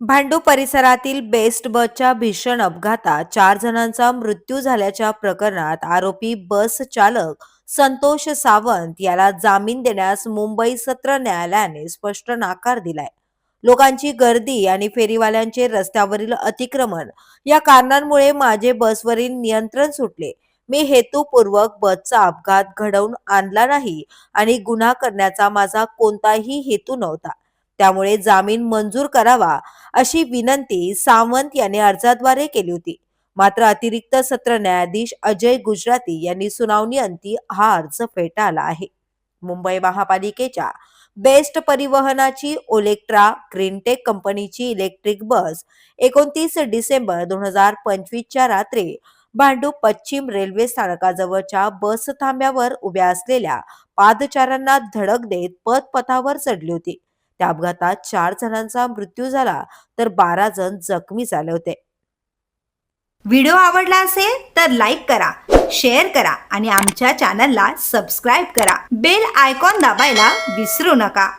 भांडू परिसरातील बेस्ट बसच्या भीषण अपघातात चार जणांचा मृत्यू झाल्याच्या प्रकरणात आरोपी बस चालक संतोष सावंत याला जामीन देण्यास मुंबई सत्र न्यायालयाने स्पष्ट नाकार दिलाय. लोकांची गर्दी आणि फेरीवाल्यांचे रस्त्यावरील अतिक्रमण या कारणांमुळे माझे बसवरील नियंत्रण सुटले. मी हेतुपूर्वक बसचा अपघात घडवून आणला नाही आणि गुन्हा करण्याचा माझा कोणताही हेतू नव्हता. त्यामुळे जामीन मंजूर करावा अशी विनंती सावंत यांनी अर्जाद्वारे केली होती. मात्र अतिरिक्त सत्र न्यायाधीश अजय गुजराती यांनी सुनावणी अंती हा अर्ज फेटाळला आहे. मुंबई महापालिकेच्या बेस्ट परिवहनाची ओलेक्ट्रा ग्रीनटेक कंपनीची इलेक्ट्रिक बस एकोणतीस डिसेंबर दोन हजार पंचवीसच्या रात्री भांडूप पश्चिम रेल्वे स्थानकाजवळच्या बस थांब्यावर उभ्या असलेल्या पादचाऱ्यांना धडक देत पथपथावर चढली होती. त्या अपघातात चार जणांचा मृत्यू झाला तर बारा जण जखमी झाले होते. व्हिडिओ आवडला असेल तर लाईक करा शेअर करा आणि आमच्या चॅनलला सबस्क्राईब करा. बेल आयकॉन दाबायला विसरू नका.